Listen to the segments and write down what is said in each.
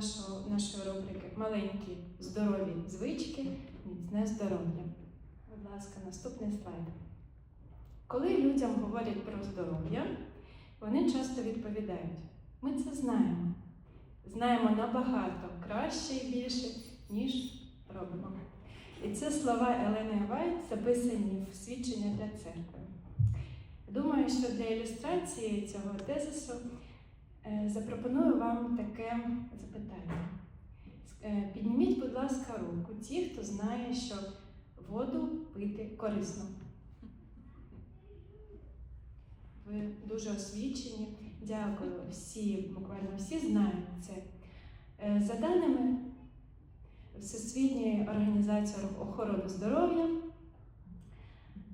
нашого, нашої рубрики Маленькі здорові звички, міцне здоров'я. Будь ласка, наступний слайд. Коли людям говорять про здоров'я, вони часто відповідають: ми це знаємо. Знаємо набагато краще і більше, ніж робимо. І це слова Елени Вайт записані в свідчення для церкви. Думаю, що для ілюстрації цього тезису запропоную вам таке запитання. Е, Підніміть, будь ласка, руку ті, хто знає, що воду пити корисно. Ви дуже освічені. Дякую. Всі, буквально всі знають це. Е, За даними Всесвітньої організації охорони здоров'я,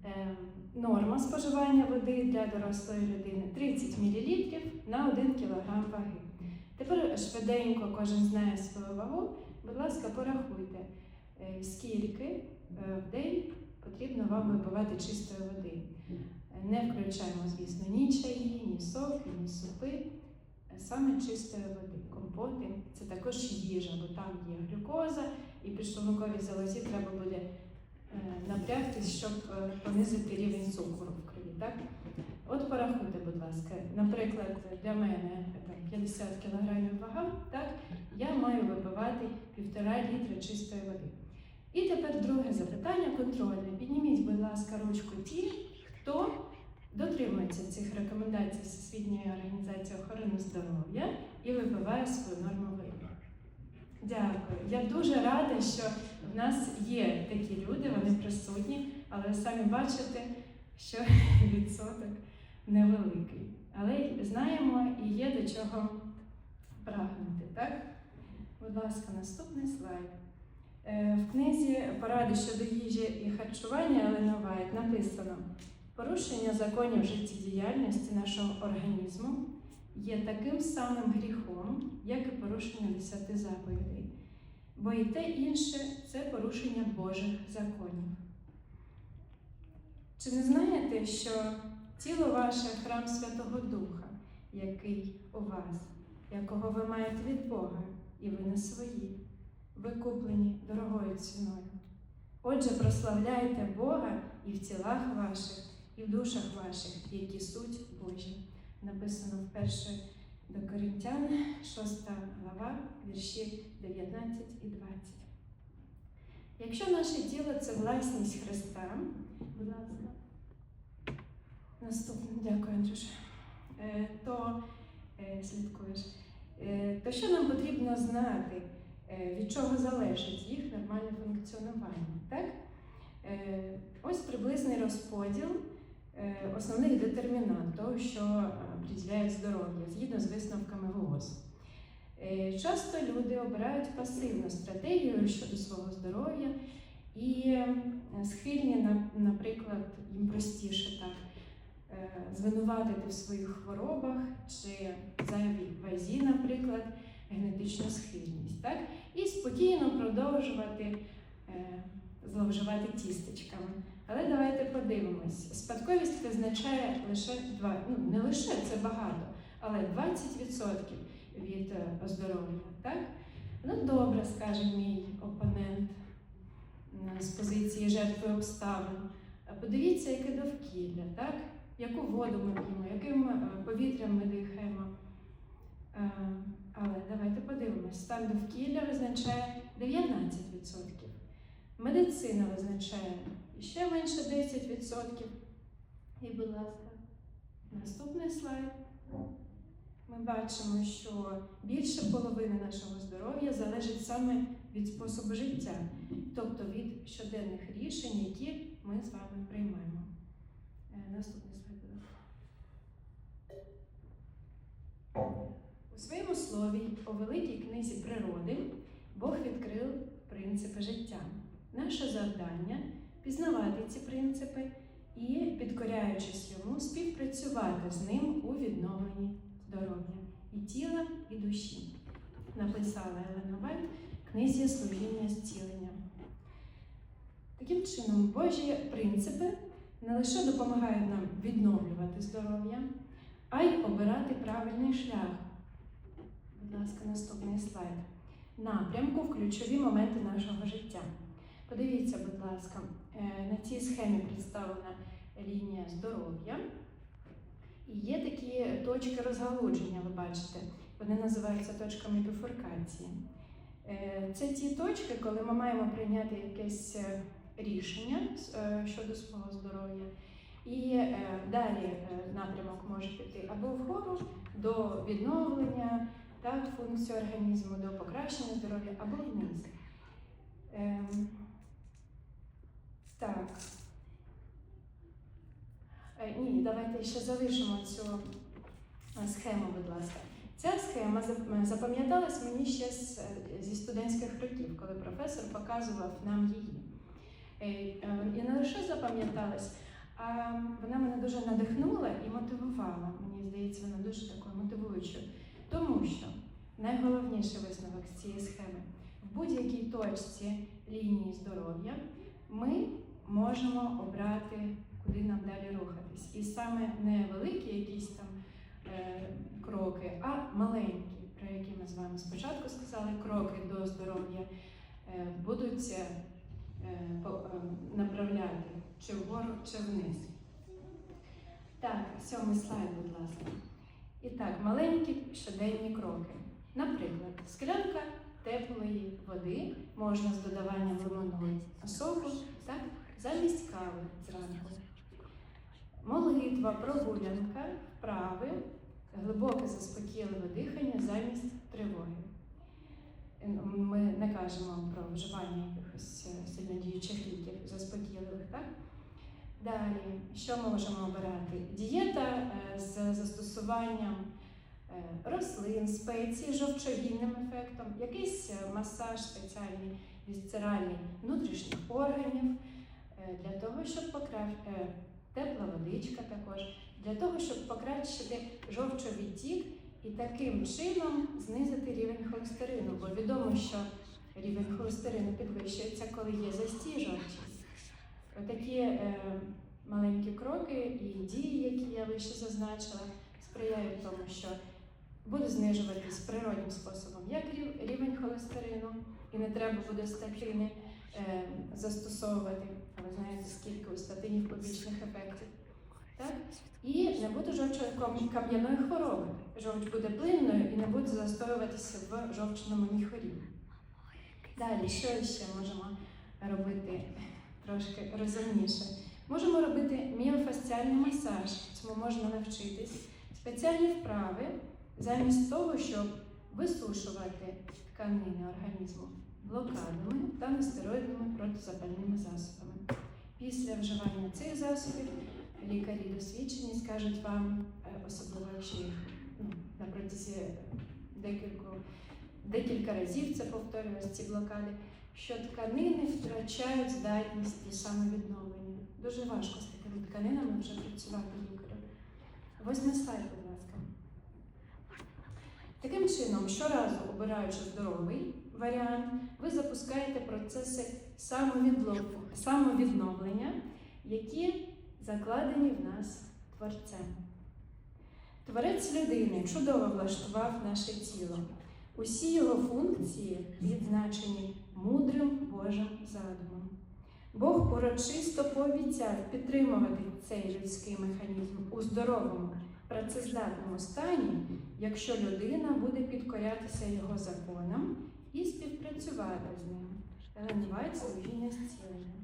е, норма споживання води для дорослої людини 30 мл на 1 кг ваги. Тепер швиденько кожен знає свою вагу. Будь ласка, порахуйте, е, скільки е, в день потрібно вам випивати чистої води. Не включаємо, звісно, ні чаї, ні соки, ні супи, е, саме чистої води, компоти. Це також їжа, бо там є глюкоза, і підшлунковій залозі треба буде е, напрягтись, щоб е, понизити рівень цукру в крові. Так? От порахуйте, будь ласка, наприклад, для мене там, 50 кг вага, так? я маю випивати півтора літра чистої води. І тепер друге запитання контрольне. Підніміть, будь ласка, ручку ті, хто дотримується цих рекомендацій Всесвітньої організації охорони здоров'я і випиває свою норму. Дякую. Я дуже рада, що в нас є такі люди, вони присутні, але самі бачите, що відсоток невеликий. Але знаємо і є до чого прагнути. Так? Будь ласка, наступний слайд. Е, В книзі Поради щодо їжі і харчування Елена Вайт написано: порушення законів життєдіяльності нашого організму є таким самим гріхом, як і порушення десяти заповідей. Бо і те інше це порушення Божих законів. Чи не знаєте, що тіло ваше храм Святого Духа, який у вас, якого ви маєте від Бога, і ви не свої, ви куплені дорогою ціною. Отже, прославляйте Бога і в тілах ваших, і в душах ваших, які суть Божі. Написано в першої до Коринтян, 6 глава, вірші 19 і 20. Якщо наше тіло це власність Христа, будь ласка, наступне, дякую, Андрюша, Е, то е, слідкуєш, Е, то що нам потрібно знати, від чого залежить їх нормальне функціонування? Так? Ось приблизний розподіл основних детермінант того, що е, определяють здоров'я згідно з висновками ВООЗ. Е, Часто люди обирають пасивну стратегію щодо свого здоров'я і е, схильні, наприклад, їм простіше так е, звинуватити в своїх хворобах чи зайвій вазі, наприклад, генетичну схильність, так? і спокійно продовжувати е, зловживати тістечками. Але давайте подивимось. Спадковість визначає лише два, ну не лише це багато, але 20% від е, оздоровлення. Так? Ну добре, скаже мій опонент з позиції жертви обставин. Подивіться, яке довкілля, так? яку воду ми п'ємо, яким е, повітрям ми дихаємо. Е, Але давайте подивимось. Стан довкілля визначає 19%. Медицина визначає ще менше 10%. І, будь ласка, наступний слайд. Ми бачимо, що більше половини нашого здоров'я залежить саме від способу життя, тобто від щоденних рішень, які ми з вами приймаємо. Е, Наступний слайд. У своєму слові у великій книзі природи Бог відкрив принципи життя. Наше завдання пізнавати ці принципи і, підкоряючись йому, співпрацювати з ним у відновленні здоров'я і тіла, і душі. Написала Елена Вайт в книзі Служіння зцілення. Таким чином, Божі принципи не лише допомагають нам відновлювати здоров'я, а й обирати правильний шлях. Будь ласка, наступний слайд. Напрямку в ключові моменти нашого життя. Подивіться, будь ласка, на цій схемі представлена лінія здоров'я. І є такі точки розгалудження, ви бачите. Вони називаються точками біфуркації. Е, Це ті точки, коли ми маємо прийняти якесь е, рішення е, щодо свого здоров'я. І е, далі е, напрямок може піти або вгору до відновлення так, функції організму, до покращення здоров'я, або вниз. Так. Е, Ні, давайте ще залишимо цю е, схему, будь ласка. Ця схема е, запам'яталась мені ще зі студентських років, коли професор показував нам її. І не лише запам'яталась, а вона мене дуже надихнула і мотивувала. Мені здається, вона дуже такою мотивуючою. Тому що найголовніший висновок з цієї схеми в будь-якій точці лінії здоров'я ми можемо обрати, куди нам далі рухатись. І саме не великі якісь там е, кроки, а маленькі, про які ми з вами спочатку сказали, кроки до здоров'я е, будуть е, по- е, направляти чи вгору, чи вниз. Так, сьомий слайд, будь ласка. І так, маленькі щоденні кроки. Наприклад, склянка теплої води можна з додаванням лимонного соку, так, замість кави зранку. Молитва, прогулянка, вправи, глибоке заспокійливе дихання замість тривоги. Е, Ми не кажемо про вживання якихось е, сильнодіючих ліків заспокійливих, так? Далі, що ми можемо обирати? Дієта е, з застосуванням рослин, спецій, жовчогінним ефектом, якийсь масаж спеціальний, вісцеральний внутрішніх органів для того, щоб покращити тепла водичка також, для того, щоб покращити жовчовідтік і таким чином знизити рівень холестерину. Бо відомо, що рівень холестерину підвищується, коли є застій жовчі. Такі е, маленькі кроки і дії, які я вище зазначила, сприяють тому, що буде знижуватись природнім способом як рівень холестерину, і не треба буде статини е, застосовувати. Ви знаєте, скільки у статинів побічних ефектів. Так? І не буде жовчно-кам'яної хвороби. Жовч буде плинною і не буде застоюватися в жовчному міхурі. Далі, що ще можемо робити трошки розумніше? Можемо робити міофасціальний масаж, цьому можна навчитись. Спеціальні вправи замість того, щоб висушувати тканини організму блокадними та нестероїдними протизапальними засобами. Після вживання цих засобів лікарі досвідчені скажуть вам, е, особливо якщо їх ну, на протязі декілька, декілька разів це повторювалося, ці блокади, що тканини втрачають здатність до самовідновлення. Дуже важко з такими тканинами вже працювати лікарю. Восьмий слайд, будь ласка. Таким чином, щоразу обираючи здоровий варіант, ви запускаєте процеси самовідновлення, які закладені в нас творцем. Творець людини чудово влаштував наше тіло. Усі його функції відзначені мудрим Божим задумом. Бог урочисто пообіцяв підтримувати цей людський механізм у здоровому, працездатному стані, якщо людина буде підкорятися його законам і співпрацювати з ним. Вайт служіння зцілення.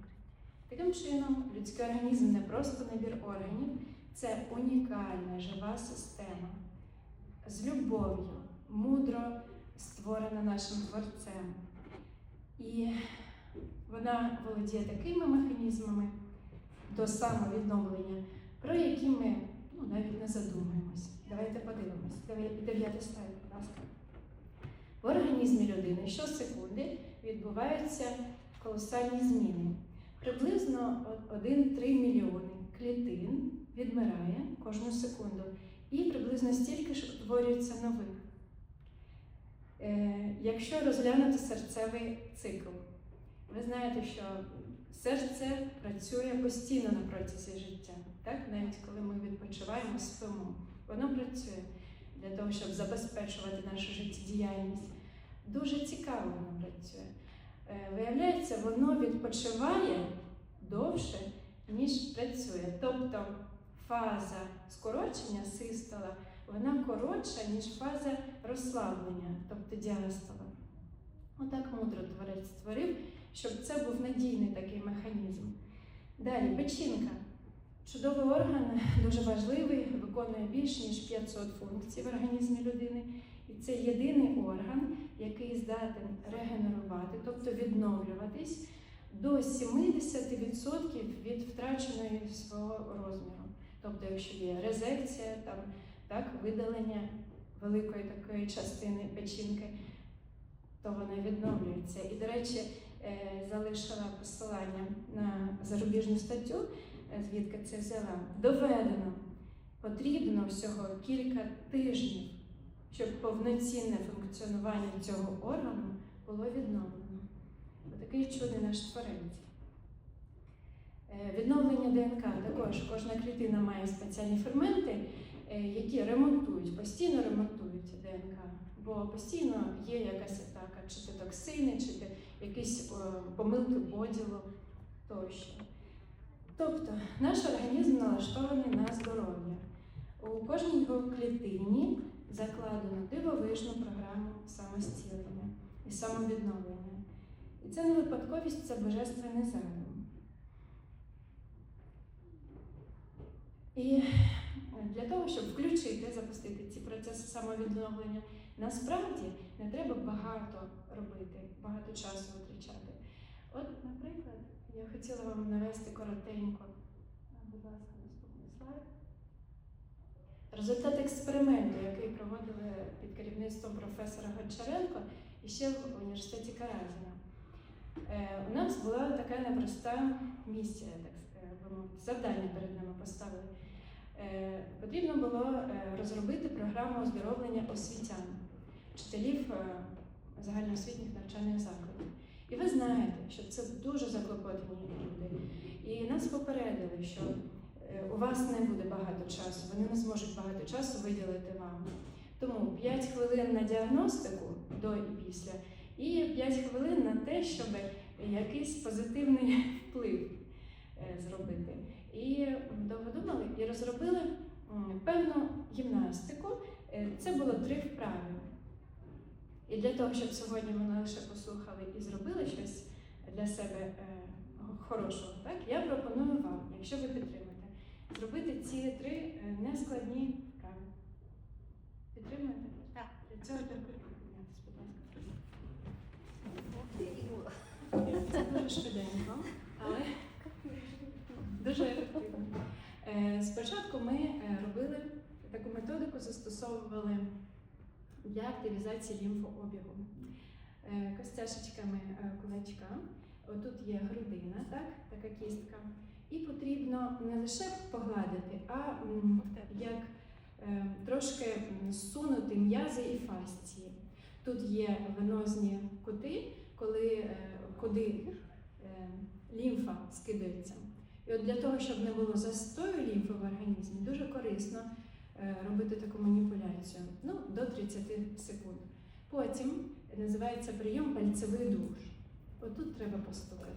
Таким чином, людський організм не просто набір органів, це унікальна жива система з любов'ю, мудро створена нашим творцем. І вона володіє такими механізмами до самовідновлення, про які ми ну, навіть не задумуємося. Давайте подивимось. Дев'я- Дев'ятий слайд, будь ласка. В організмі людини щосекунди відбуваються колосальні зміни. Приблизно 1-3 мільйони клітин відмирає кожну секунду, і приблизно стільки ж утворюється нових. Е, якщо розглянути серцевий цикл, ви знаєте, що серце працює постійно на протязі життя, так? навіть коли ми відпочиваємо, спимо, воно працює. Для того, щоб забезпечувати нашу життєдіяльність. Дуже цікаво воно працює. Е, Виявляється, воно відпочиває довше, ніж працює. Тобто фаза скорочення систола вона коротша, ніж фаза розслаблення, тобто діастола. Отак мудро творець створив, щоб це був надійний такий механізм. Далі печінка. Чудовий орган, дуже важливий, виконує більш ніж 500 функцій в організмі людини. І це єдиний орган, який здатен регенерувати, тобто відновлюватись до 70% від втраченої свого розміру. Тобто, якщо є резекція, там, так, видалення великої такої частини печінки, то вона відновлюється. І, до речі, е, залишила посилання на зарубіжну статтю, звідки це взяла. Доведено, потрібно всього кілька тижнів, щоб повноцінне функціонування цього органу було відновлено. Такий чудний наш творець. Е, Відновлення ДНК також кожна клітина має спеціальні ферменти, е, які ремонтують, постійно ремонтують ДНК, бо постійно є якась атака, чи то токсини, чи якісь помилки поділу тощо. Тобто наш організм налаштований на здоров'я. У кожній його клітині закладено дивовижну програму самостілення і самовідновлення. І це не випадковість, це божественний задум. І для того, щоб включити, запустити ці процеси самовідновлення, насправді не треба багато робити, багато часу витрачати. От, наприклад, я хотіла вам навести коротенько. Будь ласка, наступний слайд. Результат експерименту, який проводили під керівництвом професора Гончаренко і ще в університеті Каразіна. Е, у нас була така непроста місія, так е, би мовити, завдання перед нами поставили. Е, Потрібно було е, розробити програму оздоровлення освітян, вчителів е, загальноосвітніх навчальних закладів. І ви знаєте, що це дуже заклопотані люди. І нас попередили, що е, у вас не буде багато часу, вони не зможуть багато часу виділити вам. Тому 5 хвилин на діагностику до і після, і 5 хвилин на те, щоб якийсь позитивний вплив е, зробити. І довгодумали і розробили певну гімнастику. Е, Це було три вправи. І для того, щоб сьогодні вони лише послухали і зробили щось для себе е, хорошого, так, я пропоную вам, якщо ви підтримуєте, зробити ці три е, нескладні вправи. Підтримуєте? Так. Для цього треба піднятися, будь ласка. Це дуже швиденько, але дуже ефективно. Е, Спочатку ми робили таку методику, застосовували для активізації лімфообігу Е, костяшечками е, кулачка. Отут є грудина, так, така кістка. І потрібно не лише погладити, а як е, трошки м, зсунути м'язи і фасції. Тут є венозні кути, коли, куди лімфа скидається. І от для того, щоб не було застою лімфи в організмі, дуже корисно робити таку маніпуляцію ну, до 30 секунд. Потім називається прийом пальцевий душ. Отут треба постукати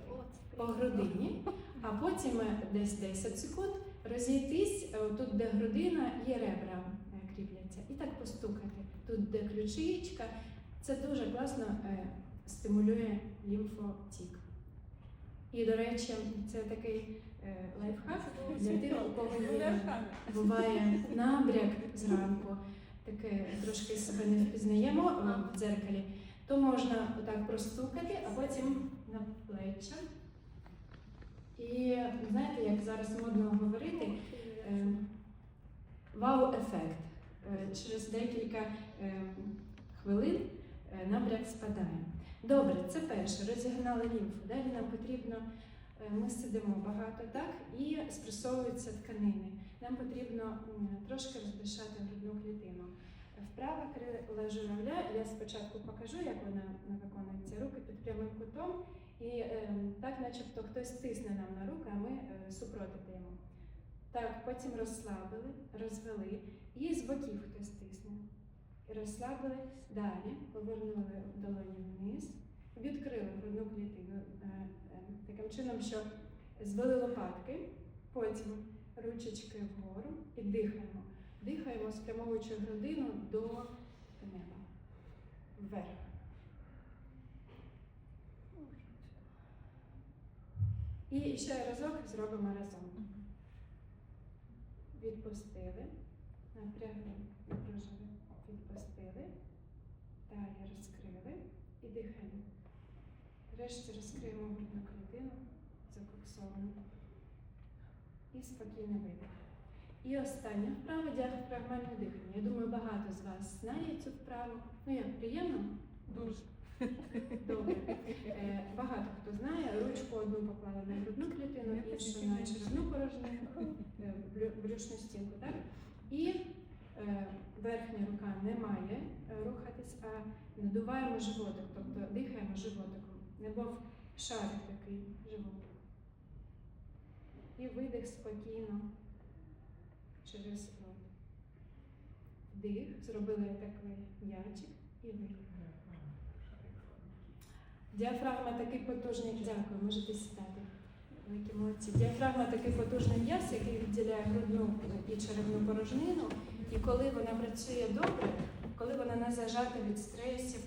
по грудині, а потім е, десь 10 секунд розійтись е, тут, де грудина і ребра е, кріпляться. І так постукати. Тут, де ключичка, це дуже класно е, стимулює лімфотік. І, до речі, це такий е, лайфхак для тих, у кого буває набряк зранку, таке трошки себе не впізнаємо е, в дзеркалі, то можна отак простукати, а потім на плече. І знаєте, як зараз модно говорити, е, вау-ефект. Е, Через декілька е, хвилин е, набряк спадає. Добре, це перше, розігнали лімфу. Далі нам потрібно, е, ми сидимо багато, так, і спресовуються тканини. Нам потрібно трошки роздишати грудну клітину. Вправа крила журавля, я спочатку покажу, як вона виконується. Руки під прямим кутом, і е, так, начебто хтось тисне нам на руки, а ми е, супротивляємо. Так, потім розслабили, розвели, і з боків хтось тисне. І розслабились. Далі повернули долоні вниз, відкрили грудну клітину е, е, таким чином, що звели лопатки, потім ручечки вгору і дихаємо. Дихаємо, спрямовуючи грудину до неба. Вверх. І ще разок зробимо разом. Відпустили, напрягли, напружили, відпустили. Далі розкрили і дихаємо. Врешті розкриємо грудну клітину. І спокійно видих. І остання вправа діафрагмальне дихання. Я думаю, багато з вас знає цю вправу. Ну як, приємно? Дуже. Добре. Е, багато хто знає, ручку одну поклали на грудну клітину, іншу на не черевну порожнину, е, брюшну стінку, так? І е, верхня рука не має е, рухатись, а надуваємо животик, тобто дихаємо животиком, немов шарик такий. І видих спокійно через рот. Вдих, зробили такий м'ячик і видих. Діафрагма такий потужний, дякую, можете сідати. Великі молодці. Діафрагма такий потужний м'яз, який відділяє грудну і черевну порожнину. І коли вона працює добре, коли вона не зажата від стресів,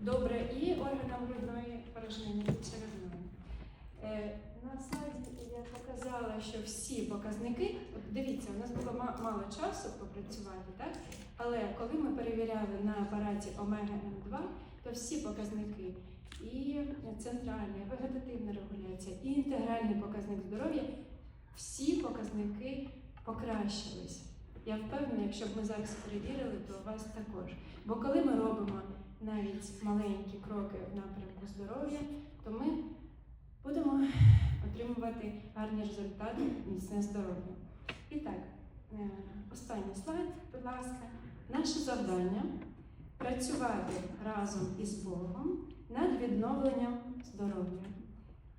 добре і органам грудної порожнини, і черевної. На слайді я показала, що всі показники, от дивіться, у нас було мало часу попрацювати, так? Але коли ми перевіряли на апараті Омега М2, то всі показники і центральна, і вегетативна регуляція, і інтегральний показник здоров'я, всі показники покращились. Я впевнена, якщо б ми зараз перевірили, то у вас також. Бо коли ми робимо навіть маленькі кроки в напрямку здоров'я, то ми будемо отримувати гарні результати, міцне здоров'я. І так, е, останній слайд, будь ласка. Наше завдання працювати разом із Богом над відновленням здоров'я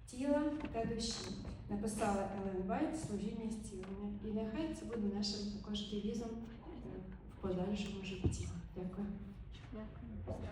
тіла та душі. Написала Елен Вайт служіння зцілення. І нехай це буде нашим також девізом е, в подальшому житті. Дякую. Дякую.